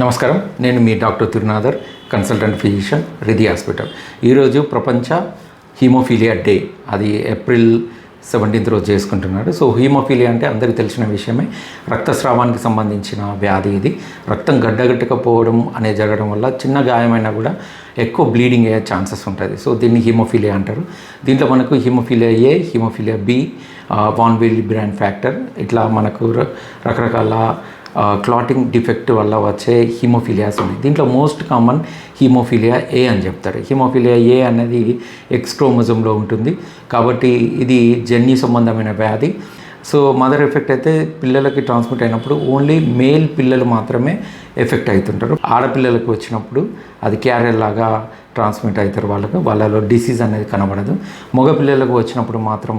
నమస్కారం. నేను మీ doctor Tirunathar consultant physician Ridhi hospital. ఈరోజు ప్రపంచ హీమోఫీలియా డే. అది ఏప్రిల్ సెవెంటీన్త్ రోజు చేసుకుంటున్నాడు. సో హీమోఫీలియా అంటే అందరికీ తెలిసిన విషయమే. రక్తస్రావానికి సంబంధించిన వ్యాధి ఇది. రక్తం గడ్డగట్టకపోవడం అనేది జరగడం వల్ల చిన్న గాయమైనా కూడా ఎక్కువ బ్లీడింగ్ అయ్యే ఛాన్సెస్ ఉంటుంది సో దీన్ని హీమోఫీలియా అంటారు. దీంట్లో మనకు haemophilia A haemophilia B von brand factor. ఇట్లా మనకు ర- రకరకాల క్లాటింగ్ డిఫెక్ట్ వల్ల వచ్చే హిమోఫిలియాస్ ఉన్నాయి దీంట్లో మోస్ట్ కామన్ హిమోఫిలియా ఏ అని చెప్తారు. హిమోఫిలియా ఏ అనేది ఎక్స్ ఉంటుంది. కాబట్టి ఇది జన్యు సంబంధమైన వ్యాధి. సో మదర్ ఎఫెక్ట్ అయితే పిల్లలకి ట్రాన్స్మిట్ అయినప్పుడు ఓన్లీ మేల్ పిల్లలు మాత్రమే ఎఫెక్ట్ అవుతుంటారు. ఆడపిల్లలకు వచ్చినప్పుడు అది క్యారియర్ లాగా ట్రాన్స్మిట్ అవుతారు వాళ్ళకు. వాళ్ళలో డిసీజ్ అనేది కనబడదు. మగ పిల్లలకు వచ్చినప్పుడు మాత్రం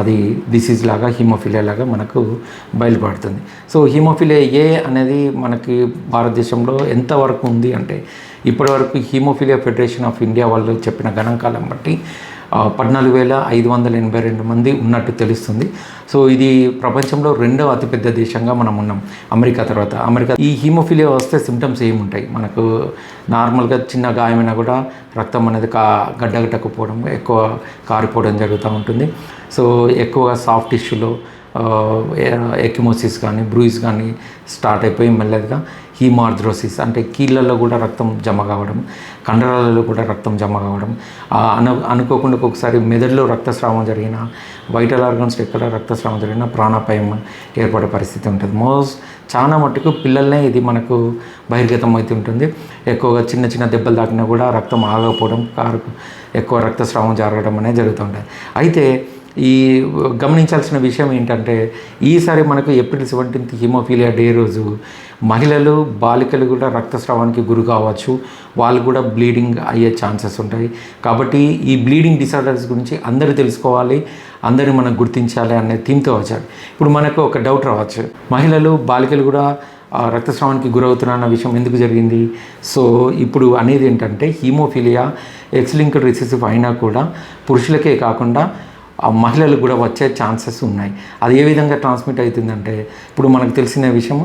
అది డిసీజ్ లాగా హిమోఫిలియా లాగా మనకు బయలుపడుతుంది. సో హిమోఫిలియా ఏ అనేది మనకి భారతదేశంలో ఎంతవరకు ఉంది అంటే ఇప్పటివరకు హీమోఫిలియా ఫెడరేషన్ ఆఫ్ ఇండియా వాళ్ళు చెప్పిన గణాంకాలను బట్టి పద్నాలుగు వేల ఐదు వందల ఎనభై రెండు మంది ఉన్నట్టు తెలుస్తుంది. సో ఇది ప్రపంచంలో రెండవ అతిపెద్ద దేశంగా మనం ఉన్నాం అమెరికా తర్వాత. అమెరికా ఈ హీమోఫిలియా వస్తే సిమ్టమ్స్ ఏముంటాయి మనకు నార్మల్గా చిన్న గాయమైనా కూడా రక్తం అనేది కా గడ్డగట్టకపోవడం ఎక్కువ కారిపోవడం జరుగుతూ ఉంటుంది. సో ఎక్కువగా సాఫ్ట్ టిష్యూలో ఎకిమోసిస్ కానీ బ్రూయిస్ కానీ స్టార్ట్ అయిపోయి మెల్లగా హీమార్ద్రోసిస్ అంటే కీళ్ళల్లో కూడా రక్తం జమ కావడం కండరాలలో కూడా రక్తం జమ కావడం అను అనుకోకుండా ఒకసారి మెదడులో రక్తస్రావం జరిగిన వైటల్ ఆర్గన్స్ ఎక్కడ రక్తస్రావం జరిగిన ప్రాణాపాయం ఏర్పడే పరిస్థితి ఉంటుంది. మోస్ట్ చాలా మట్టుకు పిల్లలనే ఇది మనకు బహిర్గతం అవుతుంటుంది ఎక్కువగా చిన్న చిన్న దెబ్బలు తాకినా కూడా రక్తం ఆగకపోవడం కారు ఎక్కువ రక్తస్రావం జరగడం అనేది జరుగుతుంటుంది అయితే ఈ గమనించాల్సిన విషయం ఏంటంటే ఈసారి మనకు ఏప్రిల్ సెవెంటీన్త్ హిమోఫీలియా డే రోజు మహిళలు బాలికలు కూడా రక్తస్రావానికి గురి కావచ్చు. వాళ్ళు కూడా బ్లీడింగ్ అయ్యే ఛాన్సెస్ ఉంటాయి. కాబట్టి ఈ బ్లీడింగ్ డిసార్డర్స్ గురించి అందరూ తెలుసుకోవాలి అందరూ మనం గుర్తించాలి అనే థీమ్తో వచ్చారు. ఇప్పుడు మనకు ఒక డౌట్ రావచ్చు. మహిళలు బాలికలు కూడా రక్తస్రావానికి గురవుతున్నా విషయం ఎందుకు జరిగింది? సో ఇప్పుడు అనేది ఏంటంటే హీమోఫీలియా ఎక్స్ లింక్డ్ రిసెసివ్ అయినా కూడా పురుషులకే కాకుండా మహిళలకు కూడా వచ్చే ఛాన్సెస్ ఉన్నాయి. అది ఏ విధంగా ట్రాన్స్మిట్ అవుతుందంటే ఇప్పుడు మనకు తెలిసిన విషయం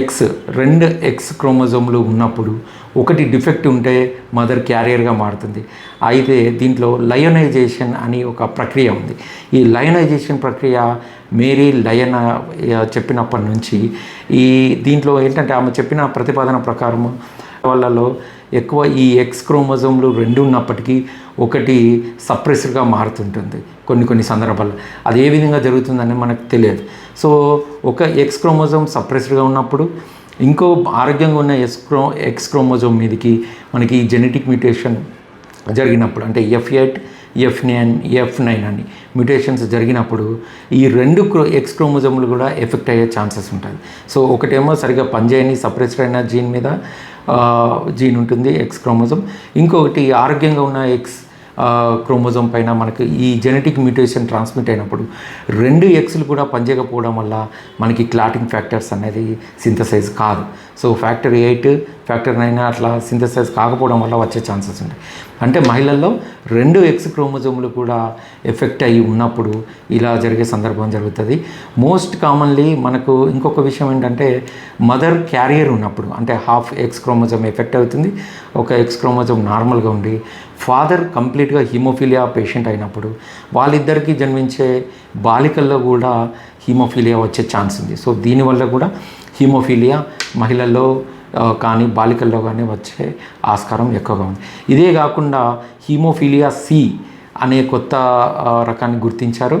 ఎక్స్ రెండు ఎక్స్ క్రోమోజోమ్లు ఉన్నప్పుడు ఒకటి డిఫెక్ట్ ఉంటే మదర్ క్యారియర్గా మారుతుంది. అయితే దీంట్లో లయనైజేషన్ అని ఒక ప్రక్రియ ఉంది. ఈ లయనైజేషన్ ప్రక్రియ మేరీ లయన చెప్పినప్పటి నుంచి ఈ దీంట్లో ఏంటంటే ఆమె చెప్పిన ప్రతిపాదన ప్రకారము వాళ్ళలో ఎక్కువ ఈ ఎక్స్ క్రోమోజోమ్లు రెండు ఉన్నప్పటికీ ఒకటి సప్రెస్డ్గా మారుతుంటుంది. కొన్ని కొన్ని సందర్భాల్లో. అది ఏ విధంగా జరుగుతుందని మనకు తెలియదు. సో ఒక ఎక్స్ క్రోమోజోమ్ సప్రెస్డ్గా ఉన్నప్పుడు ఇంకో ఆరోగ్యంగా ఉన్న ఎక్స్ క్రో ఎక్స్ క్రోమోజోమ్ మీదకి మనకి జెనెటిక్ మ్యూటేషన్ జరిగినప్పుడు అంటే F eight F nine F nine అని మ్యూటేషన్స్ జరిగినప్పుడు ఈ రెండు క్రో ఎక్స్ క్రోమోజోములు కూడా ఎఫెక్ట్ అయ్యే ఛాన్సెస్ ఉంటుంది సో ఒకటేమో సరిగా పనిచేయని సప్రెస్డ్ అయిన జీన్ మీద జీన్ ఉంటుంది ఎక్స్ క్రోమోజోమ్. ఇంకొకటి ఆరోగ్యంగా ఉన్న ఎక్స్ క్రోమోజోమ్ పైన మనకి ఈ జెనెటిక్ మ్యూటేషన్ ట్రాన్స్మిట్ అయినప్పుడు రెండు ఎక్స్లు కూడా పనిచేయకపోవడం వల్ల మనకి క్లాటింగ్ ఫ్యాక్టర్స్ అనేది సింథసైజ్ కాదు. So factor eight factor nine అట్లా సింథసైజ్ కాకపోవడం వల్ల వచ్చే ఛాన్సెస్ ఉంటాయి. అంటే మహిళల్లో రెండు ఎక్స్ క్రోమోజోములు కూడా ఎఫెక్ట్ అయ్యి ఉన్నప్పుడు ఇలా జరిగే సందర్భం జరుగుతుంది. మోస్ట్ కామన్లీ మనకు ఇంకొక విషయం ఏంటంటే మదర్ క్యారియర్ ఉన్నప్పుడు అంటే హాఫ్ ఎక్స్ క్రోమోజోమ్ ఎఫెక్ట్ అవుతుంది. ఒక ఎక్స్ క్రోమోజోమ్ నార్మల్గా ఉండి ఫాదర్ కంప్లీట్ కంప్లీట్గా హీమోఫీలియా పేషెంట్ అయినప్పుడు వాళ్ళిద్దరికీ జన్మించే బాలికల్లో కూడా హీమోఫీలియా వచ్చే ఛాన్స్ ఉంది. సో దీనివల్ల కూడా హీమోఫీలియా మహిళల్లో కానీ బాలికల్లో కానీ వచ్చే ఆస్కారం ఎక్కువగా ఉంది. ఇదే కాకుండా హీమోఫీలియా సి అనే కొత్త రకాన్ని గుర్తించారు.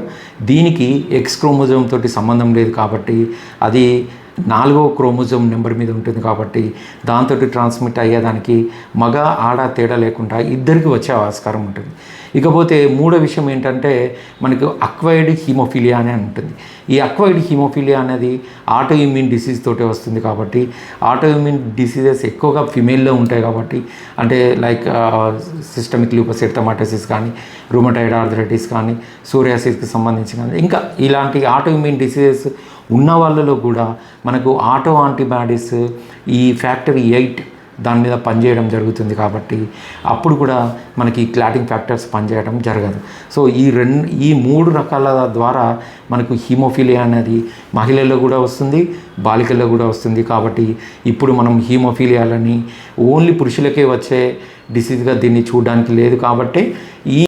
దీనికి ఎక్స్ క్రోమోజోమ్ తోటి సంబంధం లేదు కాబట్టి అది నాలుగో క్రోమోజోమ్ నెంబర్ మీద ఉంటుంది కాబట్టి దాంతో ట్రాన్స్మిట్ అయ్యేదానికి మగ ఆడ తేడా లేకుండా ఇద్దరికి వచ్చే ఆస్కారం ఉంటుంది. ఇకపోతే మూడో విషయం ఏంటంటే మనకు అక్వైర్డ్ హీమోఫీలియా అని ఉంటుంది. ఈ అక్వైర్డ్ హీమోఫీలియా అనేది ఆటో ఇమ్యూన్ డిసీజ్ తోటే వస్తుంది కాబట్టి ఆటో ఇమ్యూన్ డిసీజెస్ ఎక్కువగా ఫిమేల్లో ఉంటాయి కాబట్టి అంటే లైక్ సిస్టమిక్ లూపస్ కానీ రూమటైడ్ ఆర్థరైటిస్ కానీ సూరియాసిస్కి సంబంధించి కానీ ఇంకా ఇలాంటి ఆటో ఇమ్యూన్ డిసీజెస్ ఉన్న వాళ్ళలో కూడా మనకు ఆటో యాంటీబాడీస్ ఈ ఫ్యాక్టరీ ఎయిట్ దాని మీద పనిచేయడం జరుగుతుంది కాబట్టి అప్పుడు కూడా మనకి క్లాటింగ్ ఫ్యాక్టర్స్ పనిచేయడం జరగదు. సో ఈ రెండు ఈ మూడు రకాల ద్వారా మనకు హీమోఫీలియా అనేది మహిళల్లో కూడా వస్తుంది బాలికల్లో కూడా వస్తుంది కాబట్టి ఇప్పుడు మనం హీమోఫీలియాలని ఓన్లీ పురుషులకే వచ్చే డిసీజ్గా దీన్ని చూడడానికి లేదు కాబట్టి ఈ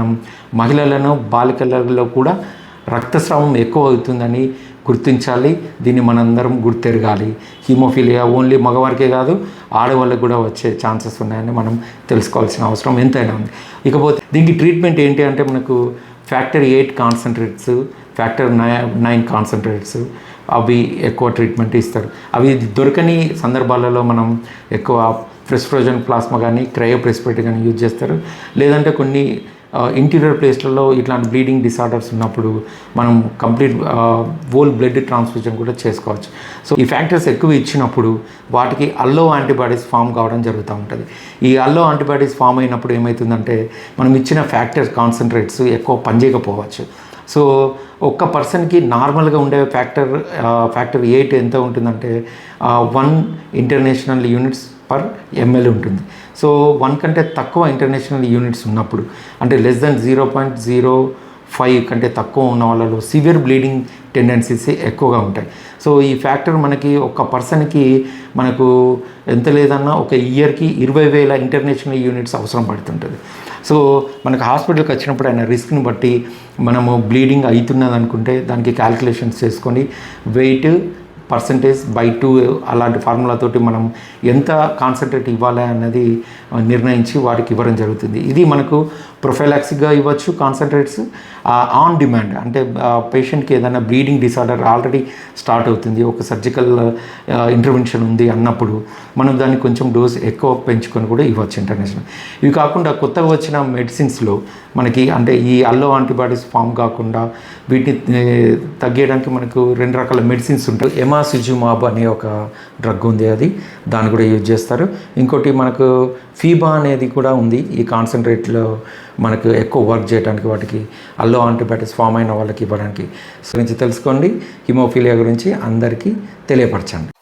మహిళలను బాలికలలో కూడా రక్తస్రావం ఎక్కువ అవుతుందని గుర్తించాలి దీన్ని మనందరం గుర్తెరగాలి. హీమోఫీలియా ఓన్లీ మగవారికే కాదు ఆడవాళ్ళకి కూడా వచ్చే ఛాన్సెస్ ఉన్నాయని మనం తెలుసుకోవాల్సిన అవసరం ఎంతైనా ఉంది. ఇకపోతే దీనికి ట్రీట్మెంట్ ఏంటి అంటే మనకు factor eight concentrates factor nine nine concentrates అవి ఎక్కువ ట్రీట్మెంట్ ఇస్తారు. అవి దొరకని సందర్భాలలో మనం ఎక్కువ ఫ్రెస్ఫ్రోజన్ ప్లాస్మా కానీ క్రయోప్రెస్పేట్ కానీ యూజ్ చేస్తారు. లేదంటే కొన్ని ఇంటీరియర్ ప్లేస్లలో ఇట్లాంటి బ్లీడింగ్ డిసార్డర్స్ ఉన్నప్పుడు మనం కంప్లీట్ ఓల్ బ్లడ్ ట్రాన్స్ఫ్యూజన్ కూడా చేసుకోవచ్చు. సో ఈ ఫ్యాక్టర్స్ ఎక్కువ ఇచ్చినప్పుడు వాటికి అల్లో యాంటీబాడీస్ ఫామ్ కావడం జరుగుతూ ఉంటుంది. ఈ అల్లో యాంటీబాడీస్ ఫామ్ అయినప్పుడు ఏమవుతుందంటే మనం ఇచ్చిన ఫ్యాక్టర్స్ కాన్సన్ట్రేట్స్ ఎక్కువ పనిచేయకపోవచ్చు. సో ఒక్క పర్సన్కి నార్మల్గా ఉండే ఫ్యాక్టర్ ఫ్యాక్టర్ ఎయిట్ ఎంత ఉంటుందంటే one international units per ML ఉంటుంది. సో వన్ కంటే తక్కువ ఇంటర్నేషనల్ యూనిట్స్ ఉన్నప్పుడు అంటే less than zero point zero five కంటే తక్కువ ఉన్న వాళ్ళలో సివియర్ బ్లీడింగ్ టెండెన్సీస్ ఎక్కువగా ఉంటాయి. సో ఈ ఫ్యాక్టర్ మనకి ఒక పర్సన్కి మనకు ఎంత లేదన్నా ఒక ఇయర్కి ఇరవై వేల ఇంటర్నేషనల్ యూనిట్స్ అవసరం పడుతుంటుంది. సో మనకు హాస్పిటల్కి వచ్చినప్పుడు ఆయన రిస్క్ని బట్టి మనము బ్లీడింగ్ అవుతున్నది అనుకుంటే దానికి క్యాలిక్యులేషన్స్ చేసుకొని వెయిట్ పర్సంటేజ్ బై టూ అలాంటి ఫార్ములాతోటి మనం ఎంత కాన్సన్ట్రేట్ ఇవ్వాలి అన్నది నిర్ణయించి వారికి ఇవ్వడం జరుగుతుంది. ఇది మనకు ప్రొఫైలాక్సిక్గా ఇవ్వచ్చు కాన్సన్ట్రేట్స్ ఆన్ డిమాండ్ అంటే పేషెంట్కి ఏదైనా బ్లీడింగ్ డిసార్డర్ ఆల్రెడీ స్టార్ట్ అవుతుంది ఒక సర్జికల్ ఇంటర్వెన్షన్ ఉంది అన్నప్పుడు మనం దాన్ని కొంచెం డోస్ ఎక్కువ పెంచుకొని కూడా ఇవ్వచ్చు ఇంటర్నేషనల్ ఇవి కాకుండా కొత్తగా వచ్చిన మెడిసిన్స్లో మనకి అంటే ఈ అల్లో యాంటీబాడీస్ ఫామ్ కాకుండా వీటిని తగ్గేయడానికి మనకు రెండు రకాల మెడిసిన్స్ ఉంటాయి. ఎమాసిజుమాబ్ అనే ఒక డ్రగ్ ఉంది అది. దాన్ని కూడా యూజ్ చేస్తారు. ఇంకోటి మనకు ఫీబా అనేది కూడా ఉంది. ఈ కాన్సన్ట్రేట్లో మనకు ఎక్కువ వర్క్ చేయడానికి వాటికి అల్లో యాంటీబయాటిక్స్ ఫామ్ అయిన వాళ్ళకి ఇవ్వడానికి. గురించి తెలుసుకోండి. హిమోఫీలియా గురించి అందరికీ తెలియపరచండి.